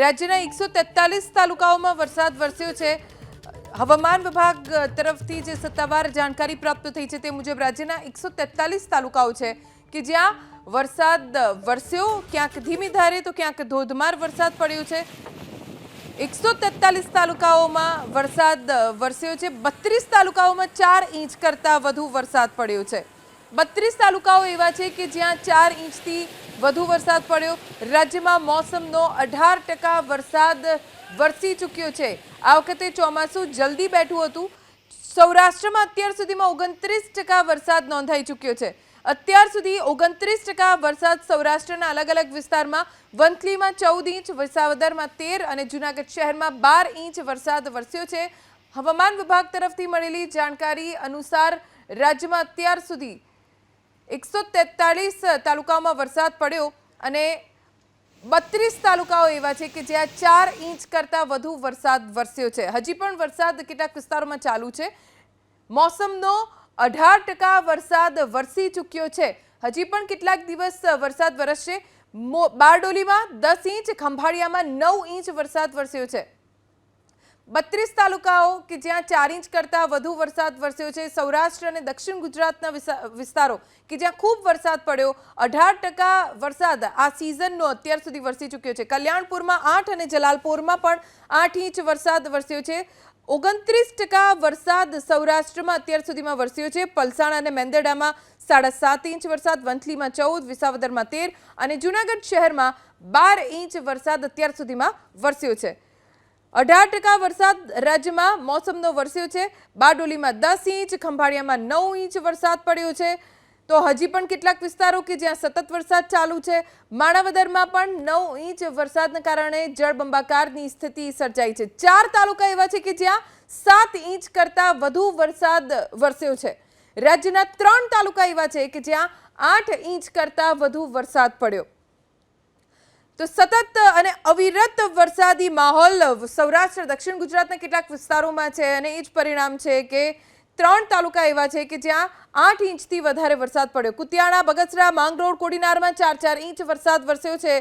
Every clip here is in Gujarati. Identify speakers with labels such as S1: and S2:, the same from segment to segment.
S1: રાજ્યના એકસો તેતાલીસ તાલુકાઓમાં વરસાદ વરસ્યો છે. હવામાન વિભાગ તરફથી જે સત્તાવાર જાણકારી પ્રાપ્ત થઈ છે તે મુજબ રાજ્યના એકસો તેતાલીસ તાલુકાઓ છે કે જ્યાં વરસાદ વરસ્યો, ક્યાંક ધીમી ધારે તો ક્યાંક ધોધમાર વરસાદ પડ્યો છે. એકસો તેતાલીસ તાલુકાઓમાં વરસાદ વરસ્યો છે. બત્રીસ તાલુકાઓમાં ચાર ઇંચ કરતાં વધુ વરસાદ પડ્યો છે. બત્રીસ તાલુકાઓ એવા છે કે જ્યાં ચાર ઇંચથી વધુ વરસાદ પડ્યો. રાજ્યમાં મોસમનો અઢાર ટકા વરસાદ વરસી ચૂક્યો છે. આ વખતે ચોમાસું જલ્દી બેઠું હતું. સૌરાષ્ટ્રમાં અત્યાર સુધીમાં ઓગણત્રીસ ટકા વરસાદ નોંધાઈ ચૂક્યો છે. અત્યાર સુધી ઓગણત્રીસ ટકા વરસાદ સૌરાષ્ટ્રના અલગ અલગ વિસ્તારમાં વંથલીમાં ચૌદ ઇંચ, વિસાવદરમાં તેર અને જૂનાગઢ શહેરમાં બાર ઇંચ વરસાદ વરસ્યો છે. હવામાન વિભાગ તરફથી મળેલી જાણકારી અનુસાર રાજ્યમાં અત્યાર સુધી એકસો તેતાળીસ તાલુકાઓમાં વરસાદ પડ્યો અને બત્રીસ તાલુકાઓ એવા છે કે જ્યાં ચાર ઇંચ કરતાં વધુ વરસાદ વરસ્યો છે. હજી પણ વરસાદ કેટલાક વિસ્તારોમાં ચાલુ છે. મોસમનો અઢાર ટકા વરસાદ વરસી ચૂક્યો છે. હજી પણ કેટલાક દિવસ વરસાદ વરસશે. બારડોલીમાં દસ ઇંચ, ખંભાળિયામાં નવ ઇંચ વરસાદ વરસ્યો છે. બત્રીસ તાલુકાઓ કે જ્યાં ચાર ઇંચ કરતાં વધુ વરસાદ વરસ્યો છે. સૌરાષ્ટ્ર અને દક્ષિણ ગુજરાતના વિસા- વિસ્તારો કે જ્યાં ખૂબ વરસાદ પડ્યો. અઢાર ટકા વરસાદ આ સિઝનનો અત્યાર સુધી વરસી ચૂક્યો છે. કલ્યાણપુરમાં આઠ અને જલાલપુરમાં પણ આઠ ઇંચ વરસાદ વરસ્યો છે. ઓગણત્રીસ ટકા વરસાદ સૌરાષ્ટ્રમાં અત્યાર સુધીમાં વરસ્યો છે. પલસાણ અને મેંદરડામાં સાડા સાત ઇંચ વરસાદ, વંથલીમાં ચૌદ, વિસાવદરમાં તેર અને જૂનાગઢ શહેરમાં બાર ઇંચ વરસાદ અત્યાર સુધીમાં વરસ્યો છે. અઢાર ટકા વરસાદ રાજ્યમાં મોસમનો વરસ્યો છે. બારડોલીમાં દસ ઇંચ, ખંભાળિયામાં નવ ઇંચ વરસાદ પડ્યો છે. તો હજી પણ કેટલાક વિસ્તારો કે જ્યાં સતત વરસાદ ચાલુ છે, માણાવદરમાં પણ નવ ઇંચ વરસાદના કારણે જળબંબાકારની સ્થિતિ સર્જાઈ છે. ચાર તાલુકા એવા છે કે જ્યાં સાત ઇંચ કરતાં વધુ વરસાદ વરસ્યો છે. રાજ્યના ત્રણ તાલુકા એવા છે કે જ્યાં આઠ ઇંચ કરતાં વધુ વરસાદ પડ્યો. તો સતત અને અવિરત વરસાદી માહોલ સૌરાષ્ટ્ર, દક્ષિણ ગુજરાતના કેટલાક વિસ્તારોમાં છે અને એ જ પરિણામ છે કે ત્રણ તાલુકા એવા છે કે જ્યાં આઠ ઇંચથી વધારે વરસાદ પડ્યો. કુતિયાણા, બગસરા, માંગરોળ, કોડીનારમાં ચાર ચાર ઇંચ વરસાદ વરસ્યો છે.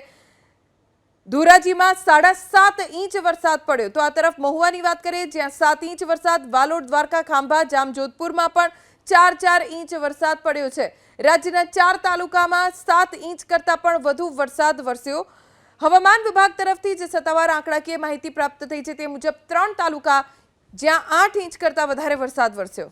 S1: ધોરાજીમાં સાડા સાત ઇંચ વરસાદ પડ્યો. તો આ તરફ મહુવાની વાત કરીએ, જ્યાં સાત ઇંચ વરસાદ, વાલોડ, દ્વારકા, ખાંભા, જામજોધપુરમાં પણ ચાર ચાર ઇંચ વરસાદ પડ્યો છે. રાજ્યના ચાર તાલુકામાં સાત ઇંચ કરતાં પણ વધુ વરસાદ વરસ્યો. હવામાન વિભાગ તરફથી જે સત્તાવાર આંકડાકીય માહિતી પ્રાપ્ત થઈ છે તે મુજબ ત્રણ તાલુકા જ્યાં આઠ ઇંચ કરતાં વધારે વરસાદ વરસ્યો.